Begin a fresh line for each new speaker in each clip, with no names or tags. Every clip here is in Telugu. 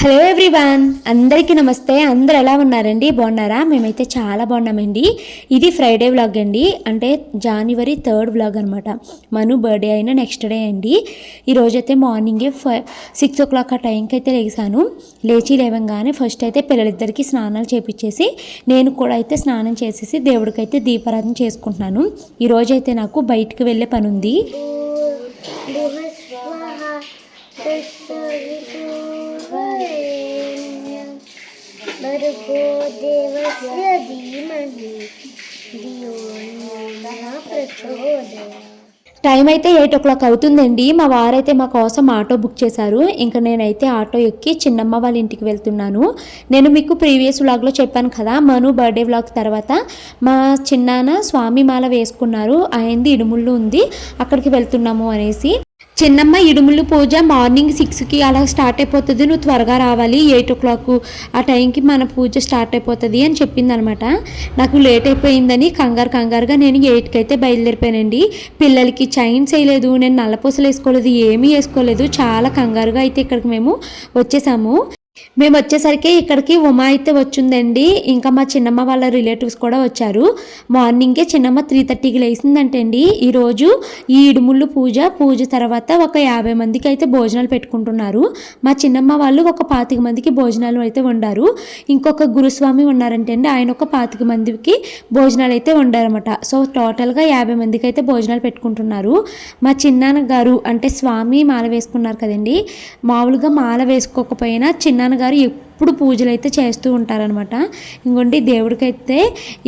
హలో ఎవ్రీవన్ అందరికీ నమస్తే. అందరు ఎలా ఉన్నారండి? బాగున్నారా? మేమైతే చాలా బాగున్నామండి. ఇది ఫ్రైడే వ్లాగ్ అండి. అంటే జనవరి థర్డ్ వ్లాగ్ అనమాట మను బర్త్డే అయిన నెక్స్ట్ డే అండి. ఈరోజైతే మార్నింగే ఫైవ్ సిక్స్ ఓ క్లాక్ ఆ టైంకి అయితే లేచాను. లేచి లేవంగానే ఫస్ట్ అయితే పిల్లలిద్దరికీ స్నానాలు చేపించేసి నేను కూడా అయితే స్నానం చేసేసి దేవుడికైతే దీపారాధన చేసుకుంటున్నాను. ఈరోజైతే నాకు బయటికి వెళ్ళే పని ఉంది
భర్గో ధీమహి
టైం అయితే ఎయిట్ ఓ క్లాక్ అవుతుందండి. మా వారైతే మా కోసం ఆటో బుక్ చేశారు. ఇంకా నేనైతే ఆటో ఎక్కి చిన్నమ్మ వాళ్ళ ఇంటికి వెళ్తున్నాను. నేను మీకు ప్రీవియస్ వ్లాగ్లో చెప్పాను కదా మను బర్త్డే వ్లాగ్ తర్వాత మా చిన్నాన్న స్వామి మాల వేసుకున్నారు. ఆయనది ఇడుముళ్ళు ఉంది. అక్కడికి వెళ్తున్నాము అనేసి. చిన్నమ్మ ఇడుములు పూజ మార్నింగ్ సిక్స్కి అలా స్టార్ట్ అయిపోతుంది. నువ్వు త్వరగా రావాలి ఎయిట్ ఓ క్లాక్ ఆ టైంకి మన పూజ స్టార్ట్ అయిపోతుంది అని చెప్పింది అనమాట నాకు లేట్ అయిపోయిందని కంగారు కంగారుగా నేను ఎయిట్కి అయితే బయలుదేరిపోయానండి. పిల్లలకి చైన్స్ వేయలేదు నేను నల్లపూసలు వేసుకోలేదు ఏమీ వేసుకోలేదు. చాలా కంగారుగా అయితే ఇక్కడికి మేము వచ్చేసాము. మేము వచ్చేసరికి ఇక్కడికి ఉమా అయితే వచ్చిందండి. ఇంకా మా చిన్నమ్మ వాళ్ళ రిలేటివ్స్ కూడా వచ్చారు. మార్నింగే చిన్నమ్మ త్రీ థర్టీకి లేచిందంటే అండి ఈరోజు ఈ ఇడుముళ్ళు పూజ పూజ తర్వాత ఒక యాభై మందికి అయితే భోజనాలు పెట్టుకుంటున్నారు. మా చిన్నమ్మ వాళ్ళు ఒక పాతిక మందికి భోజనాలు అయితే వండారు. ఇంకొక గురుస్వామి ఉన్నారంటే అండి ఆయన ఒక పాతిక మందికి భోజనాలు అయితే వండారన్నమాట. సో టోటల్గా యాభై మందికి అయితే భోజనాలు పెట్టుకుంటున్నారు. మా చిన్నాన్న గారు అంటే స్వామి మాల వేసుకున్నారు కదండి. మామూలుగా మాల వేసుకోకపోయినా చిన్న నాన్నగారు ఎప్పుడు పూజలు అయితే చేస్తూ ఉంటారనమాట ఇంకోండి దేవుడికైతే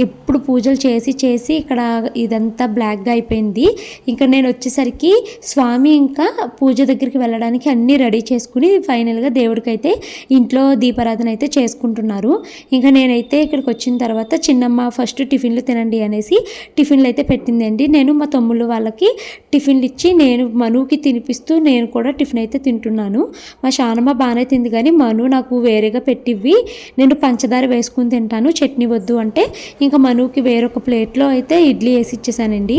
ఎప్పుడు పూజలు చేసి చేసి ఇక్కడ ఇదంతా బ్లాక్గా అయిపోయింది. ఇంకా నేను వచ్చేసరికి స్వామి ఇంకా పూజ దగ్గరికి వెళ్ళడానికి అన్నీ రెడీ చేసుకుని ఫైనల్గా దేవుడికైతే ఇంట్లో దీపారాధన అయితే చేసుకుంటున్నారు. ఇంకా నేనైతే ఇక్కడికి వచ్చిన తర్వాత చిన్నమ్మ ఫస్ట్ టిఫిన్లు తినండి అనేసి టిఫిన్లు అయితే పెట్టిందండి. నేను మా తమ్ముళ్ళు వాళ్ళకి టిఫిన్లు ఇచ్చి నేను మనుకి తినిపిస్తూ నేను కూడా టిఫిన్ అయితే తింటున్నాను. మా శానమ్మ బాగానే తింది కానీ మను నాకు వేరేగా పెట్టివి నేను పంచదార వేసుకుని తింటాను. చట్నీ వద్దు అంటే ఇంకా మనుకి వేరొక ప్లేట్లో అయితే ఇడ్లీ వేసి ఇచ్చేసానండి.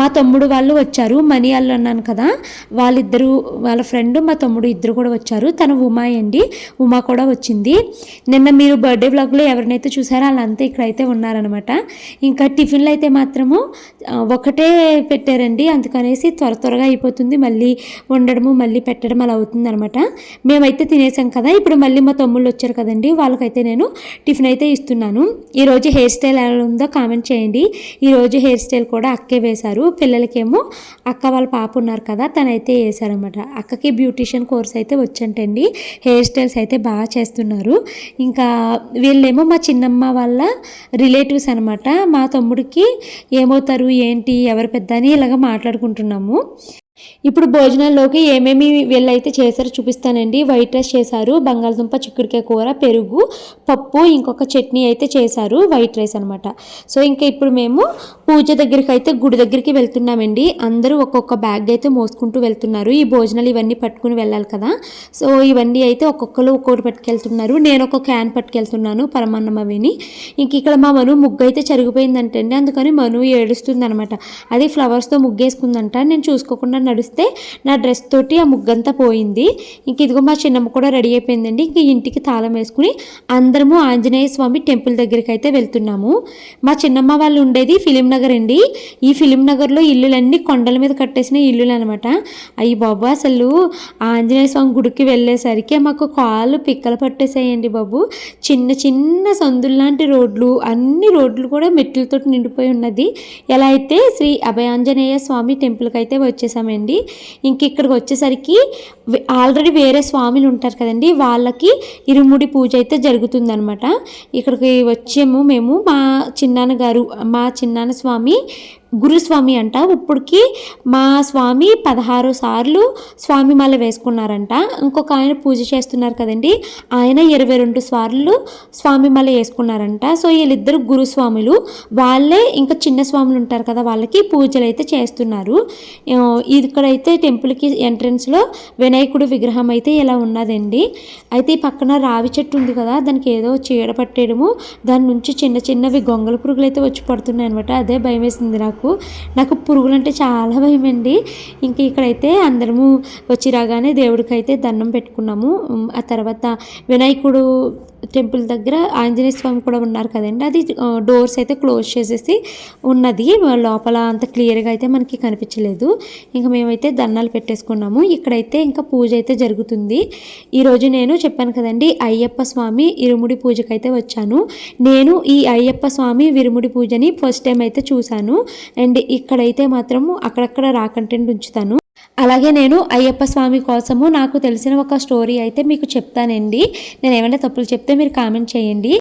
మా తమ్ముడు వాళ్ళు వచ్చారు. మనీ వాళ్ళు అన్నాను కదా వాళ్ళిద్దరూ వాళ్ళ ఫ్రెండ్ మా తమ్ముడు ఇద్దరు కూడా వచ్చారు. తను ఉమా అండి. ఉమా కూడా వచ్చింది. నిన్న మీరు బర్త్డే వ్లాగ్లో ఎవరినైతే చూసారో వాళ్ళంతా ఇక్కడైతే ఉన్నారనమాట ఇంకా టిఫిన్లు అయితే మాత్రము ఒకటే పెట్టారండి. అందుకనేసి త్వర త్వరగా అయిపోతుంది. మళ్ళీ వండడము మళ్ళీ పెట్టడం అలా అవుతుంది అనమాట మేమైతే తినేసాం కదా. ఇప్పుడు మళ్ళీ మా తమ్ముళ్ళు వచ్చారు కదండి వాళ్ళకైతే నేను టిఫిన్ అయితే ఇస్తున్నాను. ఈరోజు హెయిర్ స్టైల్ ఎలా ఉందో కామెంట్ చేయండి. ఈరోజు హెయిర్ స్టైల్ కూడా అక్కే వేశారు. పిల్లలకేమో అక్క వాళ్ళ పాప ఉన్నారు కదా తనైతే వేశారనమాట అక్కకి బ్యూటిషియన్ కోర్స్ అయితే వచ్చంటండి. హెయిర్ స్టైల్స్ అయితే బాగా చేస్తున్నారు. ఇంకా వీళ్ళేమో మా చిన్నమ్మ వాళ్ళ రిలేటివ్స్ అనమాట మా తమ్ముడికి ఏమవుతారు ఏంటి ఎవరు పెద్ద అని ఇలాగ మాట్లాడుకుంటున్నాము. ఇప్పుడు భోజనాల్లోకి ఏమేమి వీళ్ళైతే చేశారో చూపిస్తానండి. వైట్ రైస్ చేశారు బంగాళదుంప చిక్కుడుకాయ కూర పెరుగు పప్పు ఇంకొక చట్నీ అయితే చేశారు వైట్ రైస్ అనమాట సో ఇంకా ఇప్పుడు మేము పూజ దగ్గరికి అయితే గుడి దగ్గరికి వెళ్తున్నామండి. అందరూ ఒక్కొక్క బ్యాగ్ అయితే మోసుకుంటూ వెళ్తున్నారు. ఈ భోజనాలు ఇవన్నీ పట్టుకుని వెళ్ళాలి కదా. సో ఇవన్నీ అయితే ఒక్కొక్కరు ఒక్కొక్కటి పట్టుకెళ్తున్నారు. నేను ఒక క్యాన్ పట్టుకెళ్తున్నాను పరమాన్నం అవిని ఇంక ఇక్కడ మా మను ముగ్గు అయితే చరిగిపోయిందంటండి. అందుకని మను ఏడుస్తుంది అనమాట అది ఫ్లవర్స్తో ముగ్గేసుకుందంట. నేను చూసుకోకుండా నడిస్తే నా డ్రెస్ తోటి ఆ ముగ్గంతా పోయింది. ఇంక ఇదిగో మా చిన్నమ్మ కూడా రెడీ అయిపోయిందండి. ఇంక ఇంటికి తాళం వేసుకుని అందరము ఆంజనేయ స్వామి టెంపుల్ దగ్గరికి అయితే వెళ్తున్నాము. మా చిన్నమ్మ వాళ్ళు ఉండేది ఫిలిం నగర్ అండి. ఈ ఫిలిం నగర్లో ఇల్లులన్నీ కొండల మీద కట్టేసిన ఇల్లులు అనమాట అయ్యి బాబు అసలు ఆంజనేయ స్వామి గుడికి వెళ్ళేసరికి మాకు కాళ్ళు పిక్కలు పట్టేసాయండి బాబు. చిన్న చిన్న సందుల్లాంటి రోడ్లు అన్ని రోడ్లు కూడా మెట్లతో నిండిపోయి ఉన్నది. ఎలా అయితే శ్రీ అభయాంజనేయ స్వామి టెంపుల్కి అయితే వచ్చేసామండి. ఇంక ఇక్కడికి వచ్చేసరికి ఆల్రెడీ వేరే స్వామిలు ఉంటారు కదండి. వాళ్ళకి ఇరుముడి పూజ అయితే జరుగుతుందనమాట ఇక్కడికి వచ్చేము మేము మా చిన్నాన్న గారు మా చిన్నాన్న స్వామి గురుస్వామి అంట. ఇప్పటికి మా స్వామి పదహారు సార్లు స్వామి మాల వేసుకున్నారంట. ఇంకొక ఆయన పూజ చేస్తున్నారు కదండి. ఆయన ఇరవై రెండు సార్లు స్వామి మాల వేసుకున్నారంట. సో వీళ్ళిద్దరు గురుస్వాములు. వాళ్ళే ఇంకా చిన్న స్వాములు ఉంటారు కదా వాళ్ళకి పూజలు అయితే చేస్తున్నారు. ఇక్కడైతే టెంపుల్కి ఎంట్రన్స్లో వినాయకుడు విగ్రహం అయితే ఇలా ఉన్నదండి. అయితే ఈ పక్కన రావి చెట్టు ఉంది కదా దానికి ఏదో చీడ పట్టేయడము. దాని నుంచి చిన్న చిన్నవి గొంగళ పురుగులు అయితే వచ్చి పడుతున్నాయి అనమాట అదే భయం వేసింది నాకు. నాకు నాకు పురుగులు అంటే చాలా భయం అండి ఇంక ఇక్కడైతే అందరము వచ్చి రాగానే దేవుడికి అయితే దండం పెట్టుకున్నాము. ఆ తర్వాత వినాయకుడు టెంపుల్ దగ్గర ఆంజనేయ స్వామి కూడా ఉన్నారు కదండి. అది డోర్స్ అయితే క్లోజ్ చేసేసి ఉన్నది. లోపల అంత క్లియర్గా అయితే మనకి కనిపించలేదు. ఇంకా మేమైతే దండాలు పెట్టేసుకున్నాము. ఇక్కడైతే ఇంకా పూజ అయితే జరుగుతుంది. ఈరోజు నేను చెప్పాను కదండి అయ్యప్ప స్వామి ఇరుముడి పూజకైతే వచ్చాను. నేను ఈ అయ్యప్ప స్వామి విరుముడి పూజని ఫస్ట్ టైం అయితే చూశాను. అండ్ ఇక్కడైతే మాత్రము అక్కడక్కడ రా కంటెంట్ ఉంచుతాను. అలాగే నేను అయ్యప్ప స్వామి కోసము నాకు తెలిసిన ఒక స్టోరీ అయితే మీకు చెప్తానండి. నేను ఏమైనా తప్పులు చెప్తే మీరు కామెంట్ చేయండి.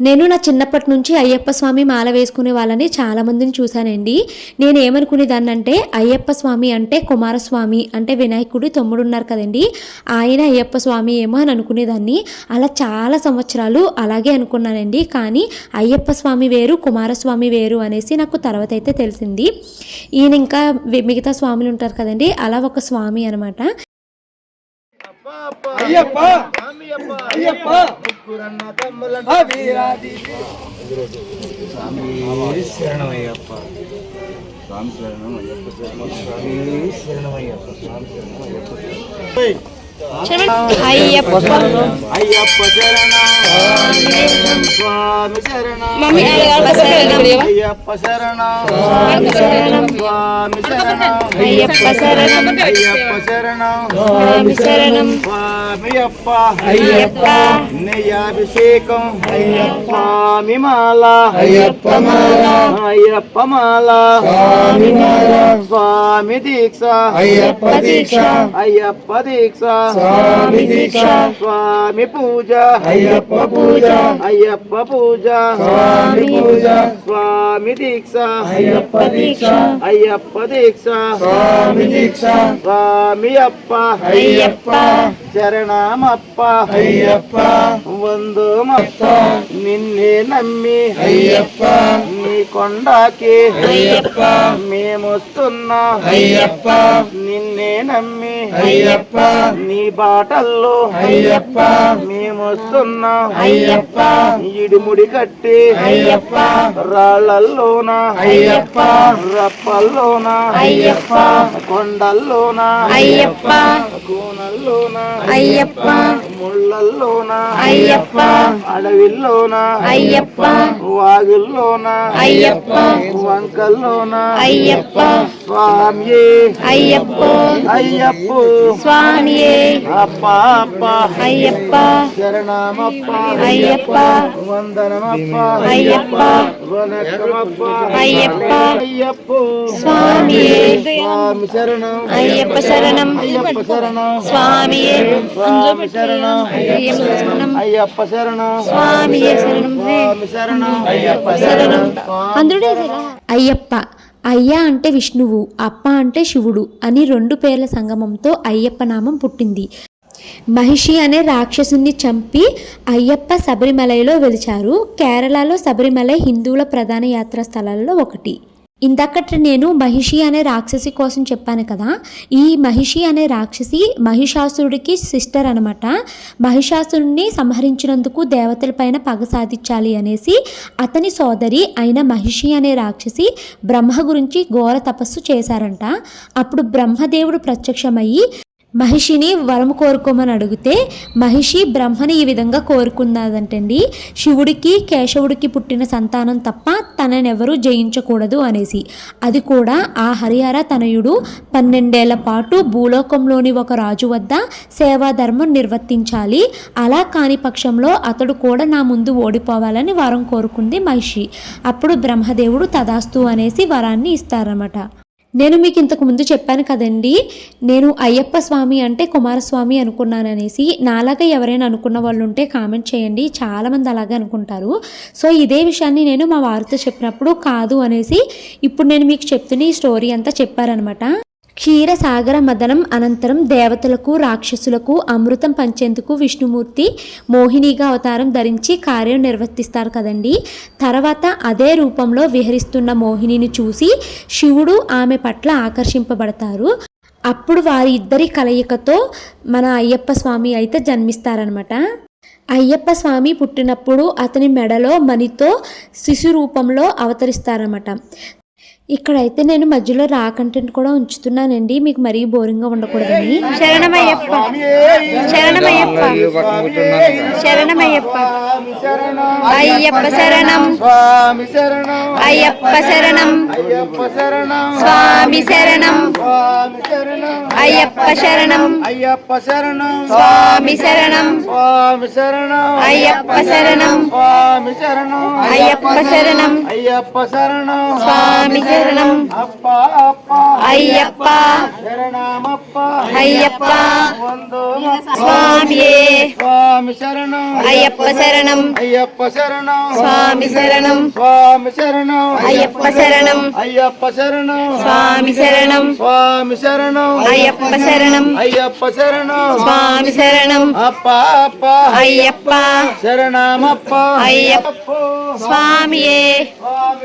నేను నా చిన్నప్పటి నుంచి అయ్యప్ప స్వామి మాల వేసుకునే వాళ్ళని చాలా మందిని చూశానండి. నేను ఏమనుకునేదాన్ని అంటే అయ్యప్ప స్వామి అంటే కుమారస్వామి అంటే వినాయకుడి తమ్ముడు ఉన్నారు కదండి. ఆయన అయ్యప్ప స్వామి ఏమో అని అనుకునేదాన్ని. అలా చాలా సంవత్సరాలు అలాగే అనుకున్నానండి. కానీ అయ్యప్ప స్వామి వేరు కుమారస్వామి వేరు అనేసి నాకు తర్వాత అయితే తెలిసింది. ఈయన ఇంకా మిగతా స్వాములు ఉంటారు కదండి. అలా ఒక స్వామి అనమాట
అయ్యప్ప అయ్యప్ప ఆ వీరాది స్వామి శరణమయ్యప్ప స్వామి శరణం అయ్యప్ప శరణం స్వామి శరణమయ్యప్ప స్వామి శరణం అయ్యప్ప
అయ్యప్ప
అయ్యప్ప శరణం స్వామి శరణం. అయ్యప్ప శరణం. స్వామి శరణం
అయ్యప్ప శరణం.
అయ్యప్ప. శరణం
స్వామి శరణం
స్వామియప్ప
అయ్యప్ప
నెయ్యాభిషేకం. అయ్యప్ప. స్వామి మాల అయ్యప్ప మాల. అయ్యప్ప మాల. స్వామి మాల. స్వామి దీక్ష. అయ్యప్ప దీక్ష. అయ్యప్ప దీక్ష. స్వామి దీక్ష. స్వామి పూజ. అయ్యప్ప పూజ. అయ్యప్ప పూజ. స్వామి పూజ. స్వామి దీక్ష. అయ్యప్ప దీక్ష. అయ్యప్ప దీక్ష. స్వామి దీక్ష. స్వామి అప్ప. అయ్యప్ప. శరణమప్ప అయ్యప్ప. వందమప్ప. నిన్నే నమ్మి. అయ్యప్ప. నీ కొండకి. అయ్యప్ప. మేమొస్తున్నా. అయ్యప్ప. నిన్నే నమ్మి. అయ్యప్ప. నీ బాటల్లో అయ్యప్ప. మేమొస్తున్నా. అయ్యప్ప. ఇడిముడి కట్టి అయ్యప్ప. రాళ్ళల్లోన. అయ్యప్ప. రప్పల్లోన. అయ్యప్ప. కొండల్లోన. అయ్యప్ప. కోనల్లోన. అయ్యప్ప. ముళ్ళల్లోన అయ్యప్ప అడవిల్లోన అయ్యప్ప వాగుల్లోన అయ్యప్ప వంకల్లోన అయ్యప్ప స్వామి అయ్యప్ప అయ్యప్ప స్వామి అప్ప అప్ప అయ్యప్ప శరణమప్ప అయ్యప్ప వందనమప్ప అయ్యప్ప వనకమప్ప అయ్యప్ప అయ్యప్ప స్వామి స్వామి శరణం అయ్యప్ప శరణం అయ్యప్ప శరణం స్వామి స్వామి శరణం అయ్యప్ప శరణం. అయ్యప్ప స్వామి శరణం. శరణం.
అయ్య అంటే విష్ణువు అప్ప అంటే శివుడు అని రెండు పేర్ల సంగమంతో అయ్యప్ప నామం పుట్టింది. మహిషి అనే రాక్షసుని చంపి అయ్యప్ప శబరిమలలో వెలిచారు. కేరళలో శబరిమల హిందువుల ప్రధాన యాత్రా స్థలాల్లో ఒకటి. ఇందాకట నేను మహిషి అనే రాక్షసి కోసం చెప్పాను కదా ఈ మహిషి అనే రాక్షసి మహిషాసురుడికి సిస్టర్ అనమాట మహిషాసురుడిని సంహరించినందుకు దేవతలపైన పగ సాధించాలి అనేసి అతని సోదరి అయిన మహిషి అనే రాక్షసి బ్రహ్మ గురించి ఘోర తపస్సు చేశారంట. అప్పుడు బ్రహ్మదేవుడు ప్రత్యక్షమయ్యి మహిషిని వరం కోరుకోమని అడిగితే మహిషి బ్రహ్మని ఈ విధంగా కోరుకున్నదంటండి శివుడికి కేశవుడికి పుట్టిన సంతానం తప్ప తననెవరూ జయించకూడదు అనేసి. అది కూడా ఆ హరిహర తనయుడు పన్నెండేళ్ళ పాటు భూలోకంలోని ఒక రాజు వద్ద సేవాధర్మం నిర్వర్తించాలి. అలా కాని పక్షంలో అతడు కూడా నా ముందు ఓడిపోవాలని వరం కోరుకుంది మహిషి. అప్పుడు బ్రహ్మదేవుడు తదాస్తు అనేసి వరాన్ని ఇస్తారన్నమాట. నేను మీకు ఇంతకు ముందు చెప్పాను కదండి నేను అయ్యప్ప స్వామి అంటే కుమారస్వామి అనుకున్నాననేసి నాలాగా ఎవరైనా అనుకున్న వాళ్ళు ఉంటే కామెంట్ చేయండి చాలామంది అలాగే అనుకుంటారు. సో ఇదే విషయాన్ని నేను మా వారితో చెప్పినప్పుడు కాదు అనేసి ఇప్పుడు నేను మీకు చెప్తున్న ఈ స్టోరీ అంతా చెప్పారనమాట క్షీరసాగర మదనం అనంతరం దేవతలకు రాక్షసులకు అమృతం పంచేందుకు విష్ణుమూర్తి మోహినిగా అవతారం ధరించి కార్యం నిర్వర్తిస్తారు కదండి. తర్వాత అదే రూపంలో విహరిస్తున్న మోహినిని చూసి శివుడు ఆమె పట్ల ఆకర్షింపబడతారు. అప్పుడు వారి ఇద్దరి కలయికతో మన అయ్యప్ప స్వామి అయితే జన్మిస్తారనమాట అయ్యప్ప స్వామి పుట్టినప్పుడు అతని మెడలో మణితో శిశు రూపంలో అవతరిస్తారన్నమాట. ఇక్కడైతే నేను మధ్యలో రా కంటెంట్ కూడా ఉంచుతున్నానండి. మీకు మరీ బోరింగ్గా ఉండకూడదని.
శరణమయ్యప్ప. శరణమయ్యప్ప. శరణమయ్యప్ప. అయ్యప్ప శరణం.
స్వామి శరణం.
అయ్యప్ప శరణం.
అయ్యప్ప శరణం.
స్వామి శరణం.
స్వామి శరణం.
అయ్యప్ప శరణం.
అయ్యప్ప శరణం.
స్వామి శరణం.
స్వామి శరణం.
అయ్యప్ప శరణం.
స్వామి శరణం.
అయ్యప్ప శరణం.
అయ్యప్ప శరణం.
స్వామి சரணம்
ஐயப்பா ஐயப்பா
சுவாமியே
சுவாமி
சரணம்
ஐயப்ப
சரணம்
ஐயப்ப சரணம்
சுவாமி சரணம்
சுவாமி சரணம்
ஐயப்ப சரணம்
ஐயப்ப சரணம்
சுவாமி சரணம்
சுவாமி சரணம்
ஐயப்ப சரணம்
ஐயப்ப சரணம்
சுவாமி சரணம்
அப்பா அப்பா
ஐயப்பா சரணம்
அப்பா ஐயப்பா
சுவாமியே
சுவாமி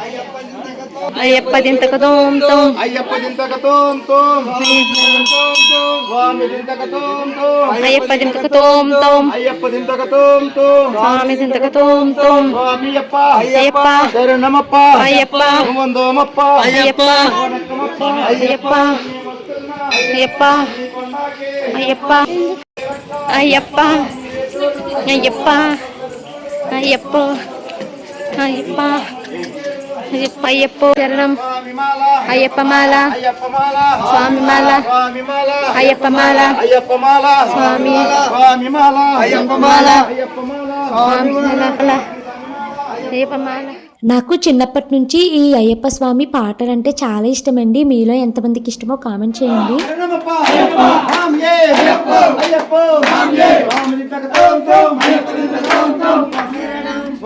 అయ్యప్ప
స్వామి చింతకతోం తోం.
అయ్యప్ప దింతకదోం తోం
తోం. స్వామి చింతకతోం తోం
అయ్యప్ప దింతకతోం తోం
అయ్యప్ప చింతకతోం తోం
స్వామి దింతకతోం తోం
స్వామి అప్ప.
అయ్యప్ప.
శరణమప్ప.
అయ్యప్ప.
వందోమప్ప
అయ్యప్ప. అయ్యప్ప. అయ్యప్ప. అయ్యప్ప. అయ్యప్ప. అయ్యప్ప. అయ్యప్ప. అయ్యప్ప. అయ్యప్ప మాల
అయ్యప్పమాల.
స్వామిమాల.
స్వామిమాల
అయ్యప్ప మాల
అయ్యప్పమాల.
స్వామి.
స్వామిమాల. అయ్యప్పమాల. అయ్యప్పమాల
స్వామి మాల అయ్యప్ప మాల
నాకు చిన్నప్పటి నుంచి ఈ అయ్యప్ప స్వామి పాటలు అంటే చాలా ఇష్టమండి. మీలో ఎంతమందికి ఇష్టమో కామెంట్ చేయండి.
అయ్యప్ప.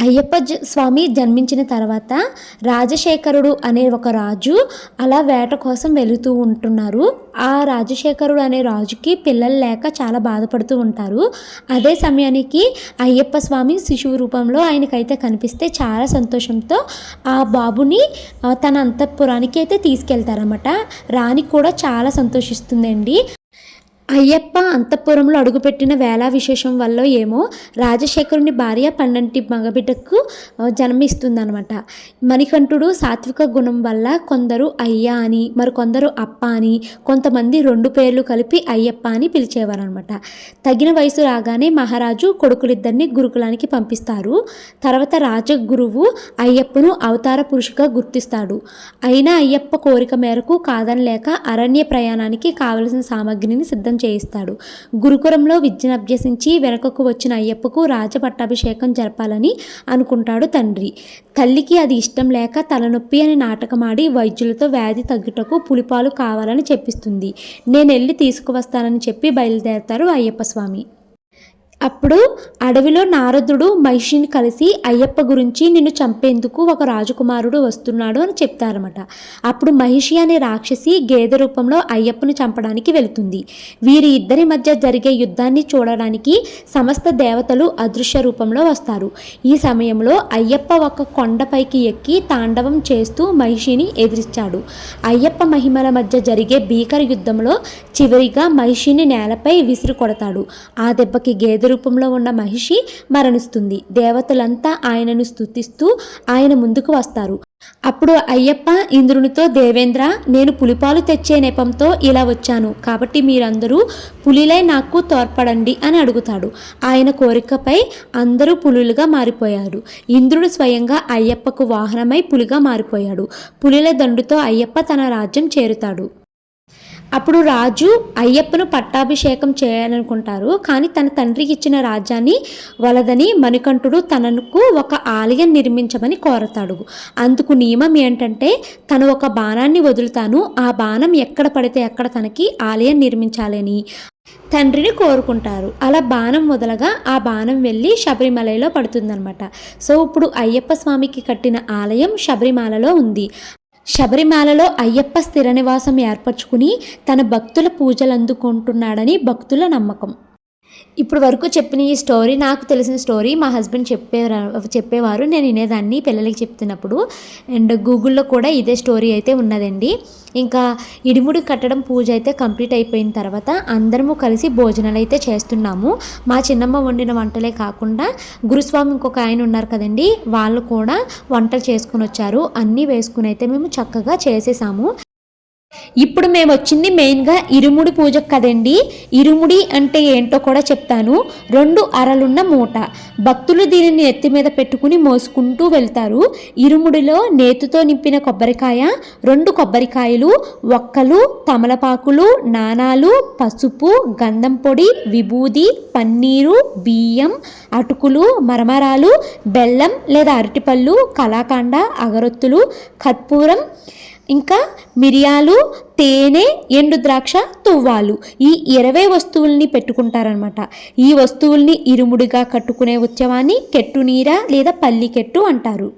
అయ్యప్ప జ- స్వామి జన్మించిన తర్వాత రాజశేఖరుడు అనే ఒక రాజు అలా వేట కోసం వెళుతూ ఉంటున్నారు. ఆ రాజశేఖరుడు అనే రాజుకి పిల్లలు లేక చాలా బాధపడుతూ ఉంటారు. అదే సమయానికి అయ్యప్ప స్వామి శిశువు రూపంలో ఆయనకైతే కనిపిస్తే చాలా సంతోషంతో ఆ బాబుని తన అంతఃపురానికి అయితే తీసుకెళ్తారన్నమాట. రాణి కూడా చాలా సంతోషిస్తుందండి. అయ్యప్ప అంతఃపురంలో అడుగుపెట్టిన వేళా విశేషం వల్ల ఏమో రాజశేఖరుని భార్య పన్నంటి మగబిడ్డకు జన్మిస్తుందనమాట మణికంఠుడు సాత్విక గుణం వల్ల కొందరు అయ్య అని మరికొందరు అప్ప అని కొంతమంది రెండు పేర్లు కలిపి అయ్యప్ప అని పిలిచేవారనమాట తగిన వయసు రాగానే మహారాజు కొడుకులిద్దరిని గురుకులానికి పంపిస్తారు. తర్వాత రాజగురువు అయ్యప్పను అవతార పురుషుగా గుర్తిస్తాడు. అయినా అయ్యప్ప కోరిక మేరకు కాదనలేక అరణ్య ప్రయాణానికి కావలసిన సామగ్రిని సిద్ధం చేయిస్తాడు. గురుకులంలో విద్యను అభ్యసించి వెనకకు వచ్చిన అయ్యప్పకు రాజపట్టాభిషేకం జరపాలని అనుకుంటాడు తండ్రి. తల్లికి అది ఇష్టం లేక తలనొప్పి అని నాటకమాడి వైద్యులతో వ్యాధి తగ్గుటకు పులిపాలు కావాలని చెప్పిస్తుంది. నేను వెళ్ళి తీసుకువస్తానని చెప్పి బయలుదేరతారు అయ్యప్ప స్వామి. అప్పుడు అడవిలో నారదుడు మహిషిని కలిసి అయ్యప్ప గురించి నిన్ను చంపేందుకు ఒక రాజకుమారుడు వస్తున్నాడు అని చెప్తారన్నమాట. అప్పుడు మహిషి అనే రాక్షసి గేదె రూపంలో అయ్యప్పను చంపడానికి వెళుతుంది. వీరి ఇద్దరి మధ్య జరిగే యుద్ధాన్ని చూడడానికి సమస్త దేవతలు అదృశ్య రూపంలో వస్తారు. ఈ సమయంలో అయ్యప్ప ఒక కొండపైకి ఎక్కి తాండవం చేస్తూ మహిషిని ఎదిరించాడు అయ్యప్ప మహిమల మధ్య జరిగే భీకర యుద్ధంలో చివరిగా మహిషిని నేలపై విసిరి కొడతాడు. ఆ దెబ్బకి గేదె రూపంలో ఉన్న మహిషి మరణిస్తుంది. దేవతలంతా ఆయనను స్తుతిస్తూ ఆయన ముందుకు వస్తారు. అప్పుడు అయ్యప్ప ఇంద్రునితో దేవేంద్ర నేను పులిపాలు తెచ్చే నెపంతో ఇలా వచ్చాను. కాబట్టి మీరందరూ పులిలై నాకు తోడ్పడండి అని అడుగుతాడు. ఆయన కోరికపై అందరూ పులులుగా మారిపోయారు. ఇంద్రుడు స్వయంగా అయ్యప్పకు వాహనమై పులిగా మారిపోయాడు. పులిల దండుతో అయ్యప్ప తన రాజ్యం చేరుతాడు. అప్పుడు రాజు అయ్యప్పను పట్టాభిషేకం చేయాలనుకుంటారు. కానీ తన తండ్రికి ఇచ్చిన రాజ్యాన్ని వలదని మణికంఠుడు తనకు ఒక ఆలయం నిర్మించమని కోరతాడు. అందుకు నియమం ఏంటంటే తను ఒక బాణాన్ని వదులుతాను. ఆ బాణం ఎక్కడ పడితే అక్కడ తనకి ఆలయం నిర్మించాలని తండ్రిని కోరుకుంటారు. అలా బాణం వదలగా ఆ బాణం వెళ్ళి శబరిమలలో పడుతుందనమాట సో ఇప్పుడు అయ్యప్ప స్వామికి కట్టిన ఆలయం శబరిమలలో ఉంది. శబరిమలలో అయ్యప్ప స్థిర నివాసం ఏర్పరచుకుని తన భక్తుల పూజలు అందుకుంటున్నాడని భక్తుల నమ్మకం. ఇప్పుడు వరకు చెప్పిన ఈ స్టోరీ నాకు తెలిసిన స్టోరీ మా హస్బెండ్ చెప్పే చెప్పేవారు. నేను వినేదాన్ని పిల్లలకి చెప్తున్నప్పుడు. అండ్ గూగుల్లో కూడా ఇదే స్టోరీ అయితే ఉన్నదండి. ఇంకా ఇడిముడి కట్టడం పూజ అయితే కంప్లీట్ అయిపోయిన తర్వాత అందరము కలిసి భోజనాలు అయితే చేస్తున్నాము. మా చిన్నమ్మ వండిన వంటలే కాకుండా గురుస్వామి ఇంకొక ఆయన ఉన్నారు కదండి వాళ్ళు కూడా వంటలు చేసుకుని వచ్చారు. అన్నీ వేసుకుని అయితే మేము చక్కగా చేసేసాము. ఇప్పుడు మేము వచ్చింది మెయిన్గా ఇరుముడి పూజ కదండి. ఇరుముడి అంటే ఏంటో కూడా చెప్తాను. రెండు అరలున్న మూట. భక్తులు దీనిని ఎత్తి మీద పెట్టుకుని మోసుకుంటూ వెళ్తారు. ఇరుముడిలో నేతితో నింపిన కొబ్బరికాయ రెండు కొబ్బరికాయలు ఒక్కలు తమలపాకులు నాణాలు పసుపు గంధం పొడి విభూది పన్నీరు బియ్యం అటుకులు మరమరాలు బెల్లం లేదా అరటిపళ్ళు కలాకాండ అగరొత్తులు కర్పూరం ఇంకా మిరియాలు తేనె ఎండు ద్రాక్ష తువ్వాలు ఈ ఇరవై వస్తువుల్ని పెట్టుకుంటారనమాట ఈ వస్తువుల్ని ఇరుముడిగా కట్టుకునే ఉత్సవాన్ని కెట్టు నీర లేదా పల్లికెట్టు అంటారు.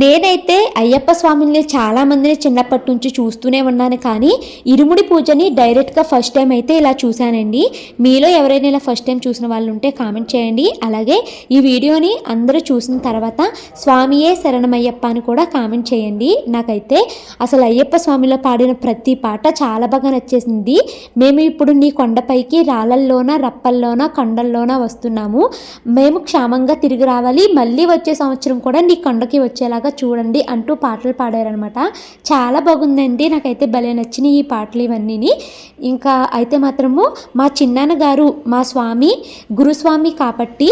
నేనైతే అయ్యప్ప స్వామిని చాలామందిని చిన్నప్పటి నుంచి చూస్తూనే ఉన్నాను కానీ ఇరుముడి పూజని డైరెక్ట్గా ఫస్ట్ టైం అయితే ఇలా చూశానండి. మీలో ఎవరైనా ఇలా ఫస్ట్ టైం చూసిన వాళ్ళు ఉంటే కామెంట్ చేయండి. అలాగే ఈ వీడియోని అందరూ చూసిన తర్వాత స్వామియే శరణమయ్యప్ప అని కూడా కామెంట్ చేయండి. నాకైతే అసలు అయ్యప్ప స్వామిలో పాడిన ప్రతి పాట చాలా బాగా నచ్చేసింది. మేము ఇప్పుడు నీ కొండపైకి రాళ్ళల్లోన రప్పల్లోన కొండల్లోన వస్తున్నాము. మేము క్షేమంగా తిరిగి రావాలి. మళ్ళీ వచ్చే సంవత్సరం కూడా నీ కొండకి వచ్చేలాగా చూడండి అంటూ పాటలు పాడారనమాట చాలా బాగుందండి. నాకైతే భలే నచ్చినాయి ఈ పాటలు ఇవన్నీని. ఇంకా అయితే మాత్రము మా చిన్నాన్న గారు మా స్వామి గురుస్వామి కాబట్టి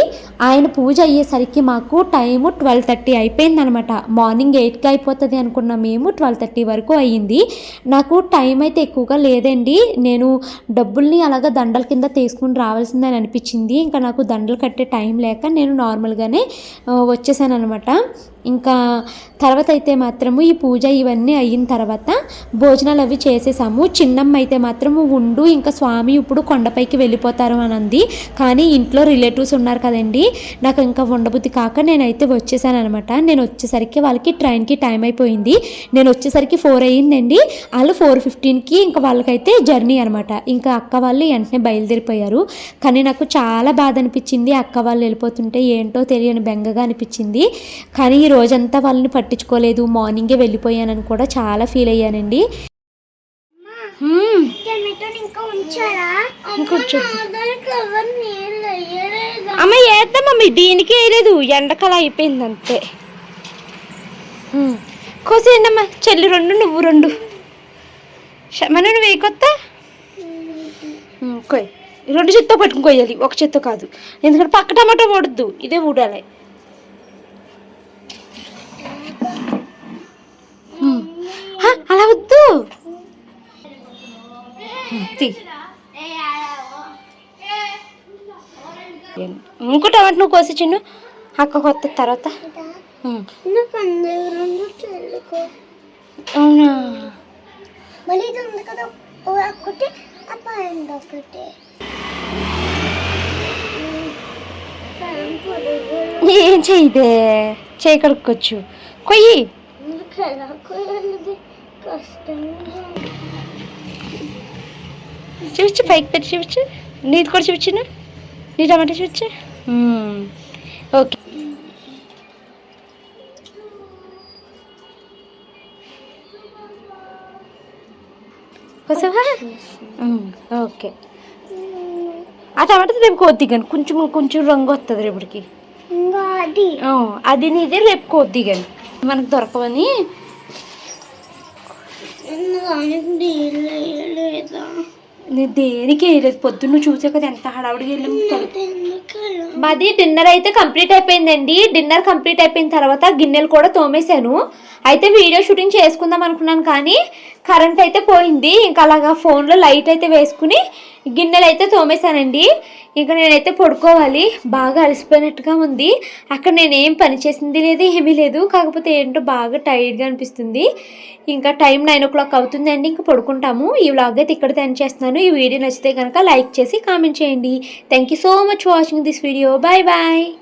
ఆయన పూజ అయ్యేసరికి మాకు టైము ట్వెల్వ్ థర్టీ అయిపోయిందనమాట మార్నింగ్ ఎయిట్కి అయిపోతుంది అనుకున్న మేము ట్వెల్వ్ థర్టీ వరకు అయ్యింది. నాకు టైం అయితే ఎక్కువగా లేదండి. నేను డబ్బుల్ని అలాగా దండల కింద తీసుకుని రావాల్సిందని అనిపించింది. ఇంకా నాకు దండలు కట్టే టైం లేక నేను నార్మల్గానే వచ్చేసాను అనమాట ఇంకా తర్వాత అయితే మాత్రము ఈ పూజ ఇవన్నీ అయిన తర్వాత భోజనాలు అవి చేసేసాము. చిన్నమ్మ అయితే మాత్రము ఉండు ఇంకా స్వామి ఇప్పుడు కొండపైకి వెళ్ళిపోతారు అని అంది. కానీ ఇంట్లో రిలేటివ్స్ ఉన్నారు కదండి నాకు ఇంకా ఉండబుద్ధి కాక నేనైతే వచ్చేసాను అనమాట. నేను వచ్చేసరికి వాళ్ళకి ట్రైన్కి టైం అయిపోయింది. నేను వచ్చేసరికి ఫోర్ అయ్యిందండి వాళ్ళు ఫోర్ ఫిఫ్టీన్కి ఇంకా వాళ్ళకైతే జర్నీ అనమాట. ఇంకా అక్క వాళ్ళు వెంటనే బయలుదేరిపోయారు. కానీ నాకు చాలా బాధ అనిపించింది. అక్క వాళ్ళు వెళ్ళిపోతుంటే ఏంటో తెలియని బెంగగా అనిపించింది. కానీ ఈ రోజంతా వాళ్ళని పట్టించుకోలేదు. మార్నింగే వెళ్ళిపోయానని కూడా చాలా ఫీల్ అయ్యానండి.
అమ్మ వేద్దాం మమ్మీ దీనికి వేయలేదు ఎండకాలం అయిపోయింది అంతే కోసేయండమ్మా చెల్లి రెండు నువ్వు రెండు. మన నువ్వు వేయకొత్తా కొయ్. రెండు చేత్తో పట్టుకుని కొయ్యాలి. ఒక చేత్తో కాదు. ఎందుకంటే పక్క టమాటో పడద్దు. ఇదే ఊడాలి ఉమ్. హ, అలా వద్దు ఉమ్, తీ ఇంకో టమాటో నువ్వు కోసి చిన్ను అక్క కొత్త తర్వాత. అవునా?
మళ్ళీ ఇది? ఉంది కదా ఒకటి ఆ ఒకటి
ఏం చేయదే చేయి కడుక్కోవచ్చు కొయ్యి.
కష్టంగా
చూపించు పైకి పెట్టి చూపించు. నీది కూడా చూపించిన నీ టమాటా చూపించు. ఓకే కోసవా ఓకే ఆ టమాటా రేపు కొద్దిగాను కొంచెం కొంచెం రంగు వస్తుంది రేపటికి
అది.
నీదే రేపు కొద్దిగాను మనకు దొరకవని.
దేనికి వేయలేదు?
పొద్దున్న చూసే కదా ఎంత హడావుడిగా వెళ్ళాము తలుపు
ఎందుకలా
మాది డిన్నర్ అయితే కంప్లీట్ అయిపోయిందండి. డిన్నర్ కంప్లీట్ అయిపోయిన తర్వాత గిన్నెలు కూడా తోమేశాను. అయితే వీడియో షూటింగ్ చేసుకుందాం అనుకున్నాను కానీ కరెంట్ అయితే పోయింది. ఇంకా అలాగా ఫోన్లో లైట్ అయితే వేసుకుని గిన్నెలు అయితే తోమేశానండి. ఇంకా నేనైతే పడుకోవాలి. బాగా అలసిపోయినట్టుగా ఉంది. అక్కడ నేనేం పని చేసింది లేదు ఏమీ లేదు. కాకపోతే ఏంటో బాగా టైర్డ్గా అనిపిస్తుంది. ఇంకా టైం నైన్ ఓ క్లాక్ అవుతుందండి. ఇంకా పడుకుంటాము. ఈ వ్లాగ్ అయితే ఇక్కడ తెన్ చేస్తున్నాను. ఈ వీడియో నచ్చితే కనుక లైక్ చేసి కామెంట్ చేయండి. Thank you so much for watching this video bye bye